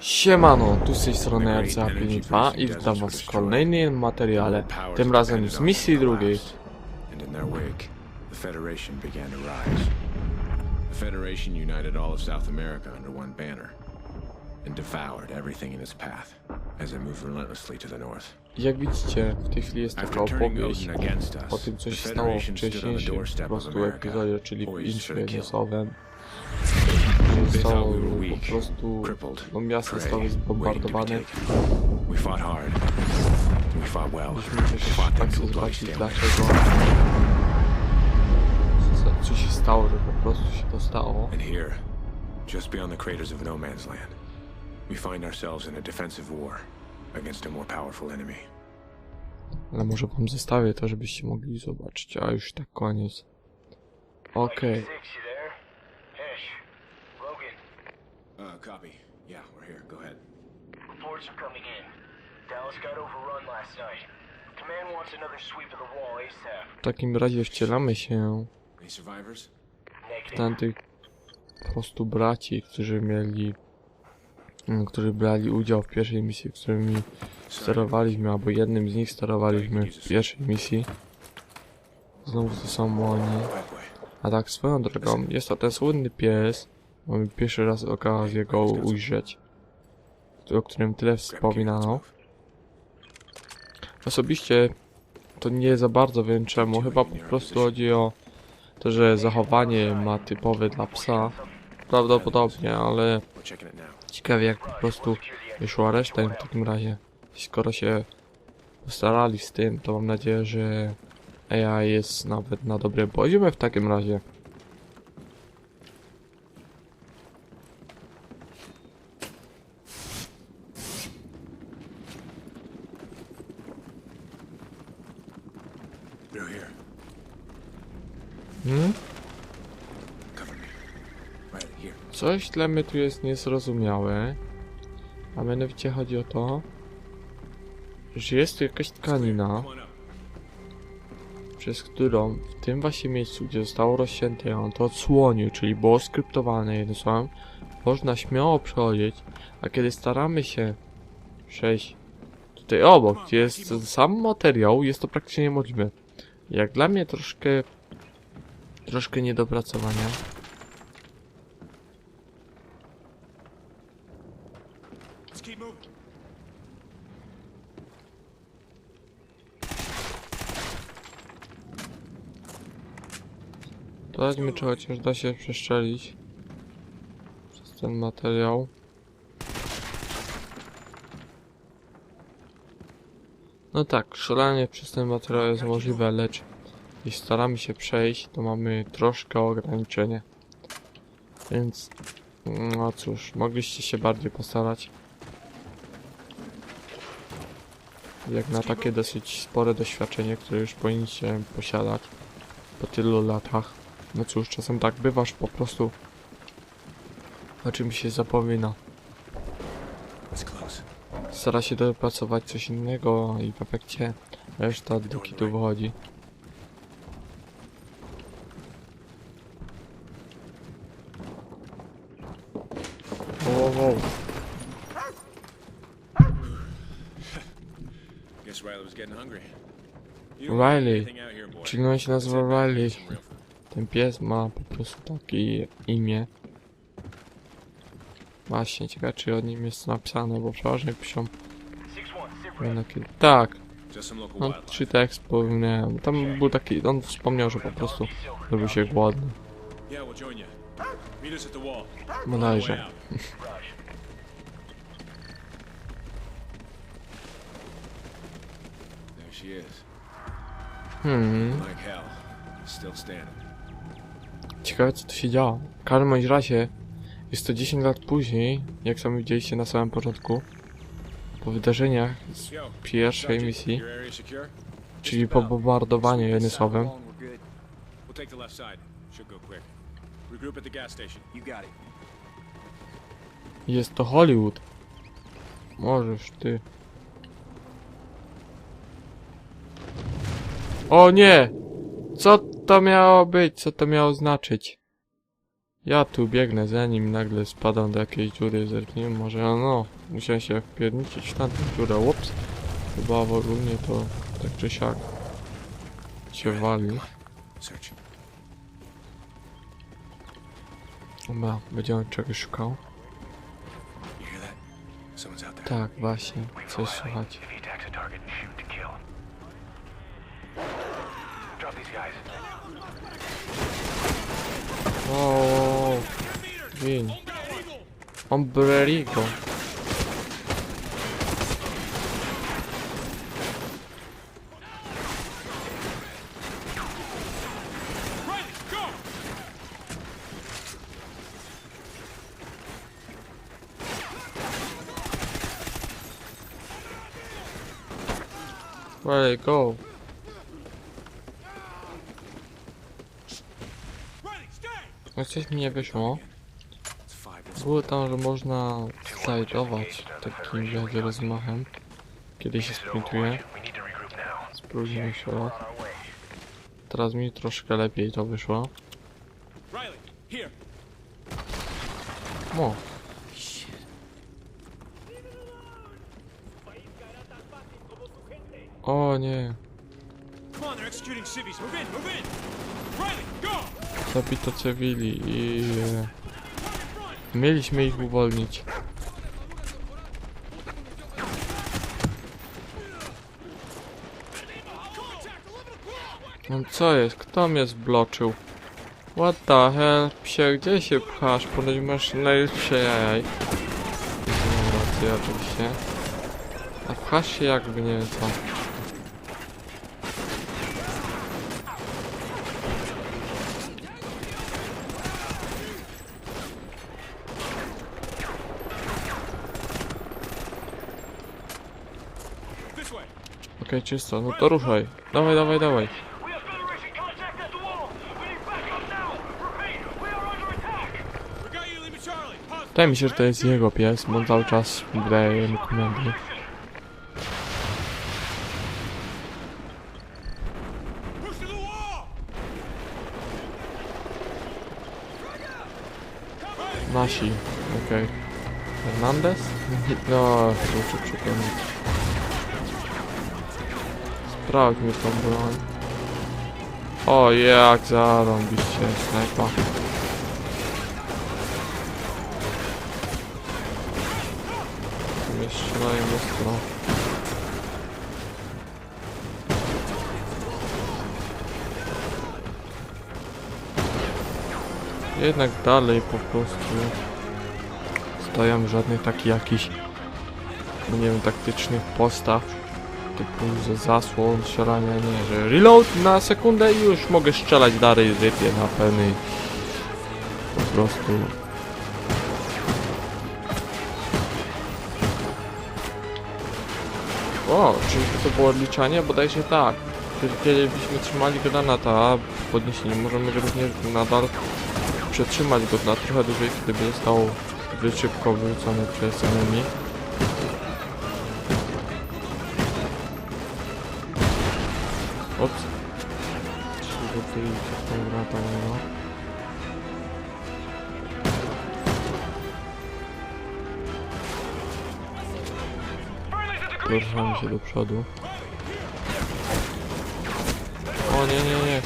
Siemano, tu z tej strony RCA52 i witam was w kolejnym materiale, tym razem z misji drugiej. The Federation united all of South America under one banner and devoured everything in its path as it moved relentlessly to the north. Jak widzicie, w tej chwili jest taka opowieść o tym, co się stało wcześniejszym po prostu epizodzie, czyli w poised were po prostu, no miasto zostało zbombardowane. taken. We fought hard. We fought well. Musimy We też fought tak sobie zobaczyć dlaczego. Co, co się stało, że po prostu się to stało. And here, just beyond the craters of No Man's Land, we find ourselves in a defensive war against a more powerful enemy. Ale może wam zostawię to, żebyście mogli zobaczyć, a już tak koniec. Okej. Six, Uh, copy. Yeah, we're here. Go ahead. Reports are coming in. Dallas got overrun last night. Command wants another sweep of the wall ASAP. W takim razie wcielamy się Any survivors? w tamtych po prostu braci, którzy mieli, mm, którzy brali udział w pierwszej misji, którymi sterowaliśmy, albo jednym z nich sterowaliśmy w pierwszej misji. Znowu to są oni. A tak swoją drogą, jest to ten słynny pies. Mamy pierwszy raz okazję go ujrzeć. O którym tyle wspominano. Osobiście to nie za bardzo wiem czemu. Chyba po prostu chodzi o to, że zachowanie ma typowe dla psa. Prawdopodobnie, ale ciekawie jak po prostu wyszła reszta w takim razie. Skoro się postarali z tym, to mam nadzieję, że AI jest nawet na dobrym poziomie w takim razie. Through here. Hmm? Cover me. Right here. Mnie tu jest niezrozumiałe. A mianowicie chodzi o to, że jest tu jakaś tkanina, przez którą w tym właśnie miejscu, gdzie zostało rozcięte on to odsłonił, czyli było skryptowane jednym słowem, można śmiało przechodzić, a kiedy staramy się przejść tutaj obok, gdzie jest sam materiał, jest to praktycznie niemożliwe. Jak dla mnie troszkę, troszkę niedopracowania. Keep moving. Zobaczmy, czy chociaż da się przeszczelić przez ten materiał. No tak, strzelanie przez ten materiał jest możliwe, lecz jeśli staramy się przejść, to mamy troszkę ograniczenie. Więc, no cóż, mogliście się bardziej postarać. Jak na takie dosyć spore doświadczenie, które już powinniście posiadać po tylu latach. No cóż, czasem tak bywasz po prostu o czym się zapomina. Stara się dopracować coś innego i w efekcie reszta do kitu wychodzi. Wow, wow. Boy. Czyli on się nazywa Riley. Ten pies ma po prostu takie imię. Właśnie, ciekawe czy o nim jest napisane, bo przeważnie piszą. Tak, no trzy tekst wspomniałem. Tam był taki, on wspomniał, że po prostu zrobił się głodny. Yeah, she is. Hmm, Like hell. Still standing. ciekawe co tu się działo. W każdym bądź razie jest to 10 lat później, jak sami widzieliście na samym początku, po wydarzeniach z pierwszej misji, czyli po bombardowaniu it. Jest to Hollywood. Możesz ty. O nie! Co to miało być? Co to miało znaczyć? Ja tu biegnę za nim nagle spadam do jakiejś dziury, zerknijmy może, no, musiałem się wpierniczyć w tamtą dziurę, ups. Chyba w ogólnie to tak czy siak się wali. Dobra, będziemy czegoś szukał. Tak, właśnie, coś słychać. O, Win. Ombrerigo. Where go? No coś mi nie wyszło. Było tam, że można slajdować takim wielkim rozmachem. Kiedy się sprintuje. Spróbujmy się. Way. Teraz mi troszkę lepiej to wyszło. O, o nie. Come on, they're executing civvies. Move in, move in. Zabito cywili i... Mieliśmy ich uwolnić. No co jest? Kto mnie zbloczył? What the hell? Psie, gdzie się pchasz? Ponoć masz najlepsze jajaj. Mam rację oczywiście. A pchasz się jakby nie wiem co. Okej, czysto, no to ruszaj. Dawaj, dawaj, dawaj. Wydaje mi się, że to jest jego pies, bo on cały czas wydaje mu komendy. Nasi, okej. Hernandez? No, muszę przypomnieć. Sprawdźmy tą broń. O, jak zarąbiście, snajpa. Mnie strzelają ostro. Jednak dalej po prostu stoją żadnych takich jakichś no nie wiem, taktycznych postaw typu że zasłon, strzelania, nie, że reload na sekundę i już mogę strzelać dalej, rypie na pełnej po prostu o, czyli to było odliczanie? Bodajże tak kiedy, byśmy trzymali granata a podniesienie, możemy również nadal przetrzymać go na trochę dłużej, kiedy by został szybko wyrzucony przez enemy. Ops. Ma. Friendly's at the green Ruszamy się do przodu. O nie, nie, nie.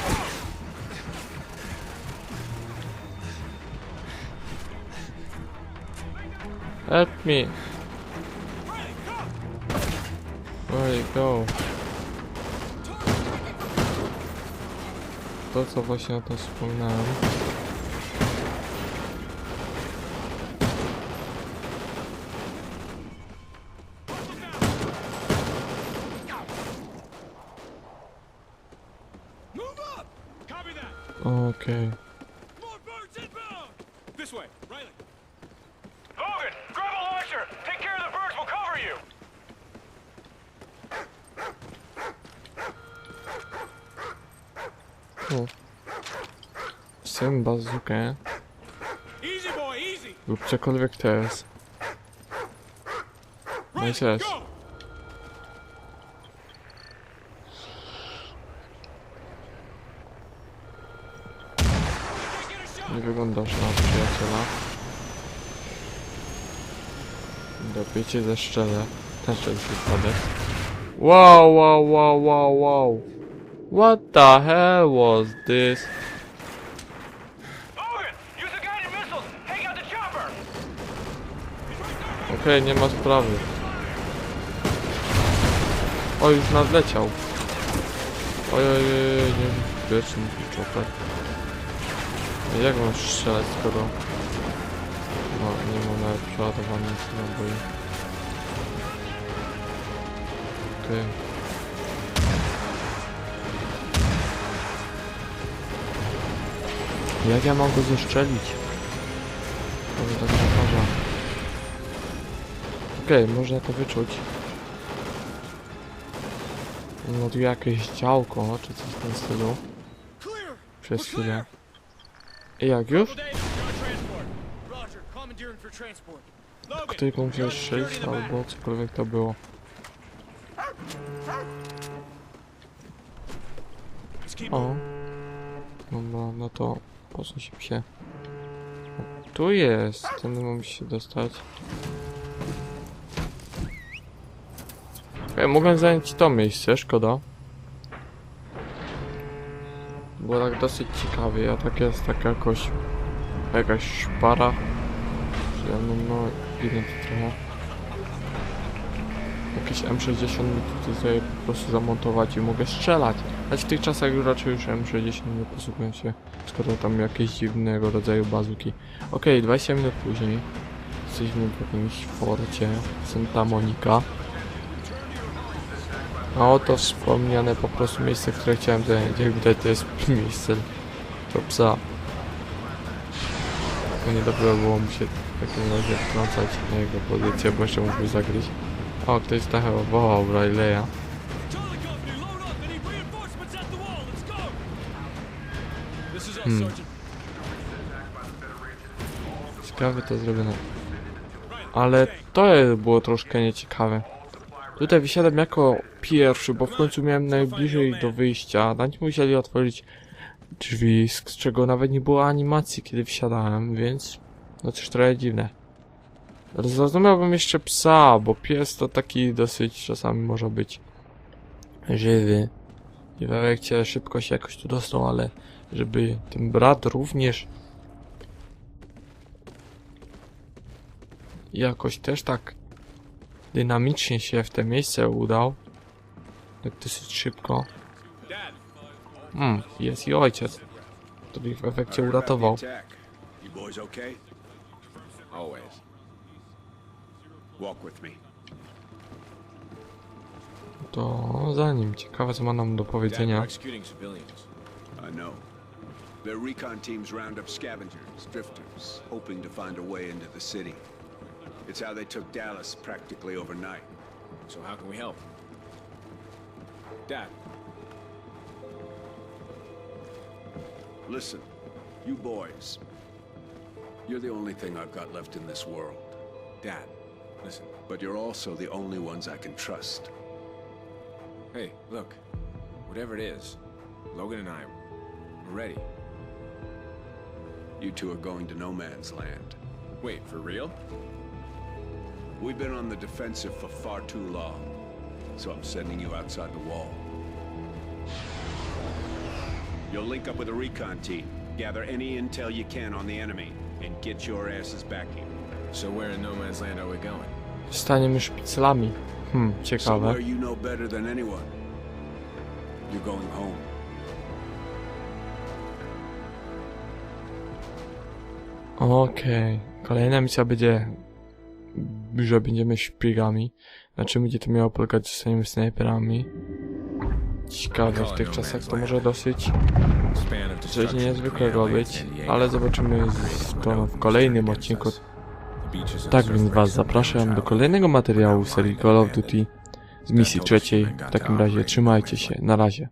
Help me. Where you go? To co właśnie o tym wspominałem. Okej. More O. Chcę bazukę Easy, boy, easy. lub cokolwiek jest. No i shot Nie wyglądasz na przyjaciela. Dopię cię zeszczelę. Ten szczel wypadek. Wow, wow, wow, wow, wow. What the hell was this? Okej, nie ma sprawy. O, już nadleciał. Oj, oj, oj, oj, nie wieczny chopper. Jak mam strzelać, skoro... No, nie mam nawet przeładowanych naboi. Okej. Jak ja mam go zeszczelić? Może tak zaważa. Okej, można to wyczuć. No tu jakieś działko, czy coś w tym stylu. Przez chwilę. I jak już? Ktoś you're strzelić albo cokolwiek to było. O. No, no, no to posuń się. O, Tu jest, ten mam się dostać. Ej, mogę zająć to miejsce, szkoda. Było tak dosyć ciekawie, a tak jest tak jakoś... Jakaś szpara. No, no, ginę to trochę. Jakieś M60 mi tutaj po prostu zamontować i mogę strzelać. Choć w tych czasach raczej już M60 nie posługują się, skoro tam jakieś dziwnego rodzaju bazuki. Okej, 20 minut później jesteśmy w jakimś forcie Santa Monica. A oto wspomniane po prostu miejsce, które chciałem zająć. Jak widać to jest miejsce do psa. To nie dobrze było mi się w takim razie wtrącać na jego pozycję, bo jeszcze mógłby zagryźć. O, ktoś zachował Riley'a. Charlie Hmm. Ciekawe to zrobione. Ale to było troszkę nieciekawe. Tutaj wysiadam jako pierwszy, bo w końcu miałem najbliżej do wyjścia. Nawet musieli otworzyć drzwi, z z czego nawet nie było animacji, kiedy wsiadałem, więc no coś trochę dziwne. Zrozumiałbym jeszcze psa, bo pies to taki dosyć czasami może być żywy. I w efekcie szybko się jakoś tu dostał, ale żeby ten brat również jakoś też tak dynamicznie się w te miejsce udał. Tak dosyć szybko. Hmm, jest i ojciec, który w efekcie uratował. To za nim, ciekawe co ma nam do powiedzenia. Their recon teams round up scavengers, drifters, hoping to find a way into the city. It's how they took Dallas practically overnight. So how can we help? Dad, Listen, you boys. You're the only thing I've got left in this world. Dad, listen. But you're also the only ones I can trust. Hey, look. Whatever it is, Logan and I, we're ready. You two are going to no man's land. Wait, for real? We've been on the defensive for far too long, so I'm sending you outside the wall. You'll link up with a recon team, gather any intel you can on the enemy, and get your asses back here. So where in no man's land are we going? Staniemy szpiclami. Hmm, ciekawe. Somewhere you know better than anyone. You're going home. Okej. Kolejna misja będzie, że będziemy szpiegami. Na czym będzie to miało polegać, zostaniemy snajperami. Ciekawe, w tych czasach to może dosyć coś niezwykłego być, ale zobaczymy to w kolejnym odcinku. Tak więc was zapraszam do kolejnego materiału serii Call of. Duty z misji trzeciej. W takim razie trzymajcie się, na razie.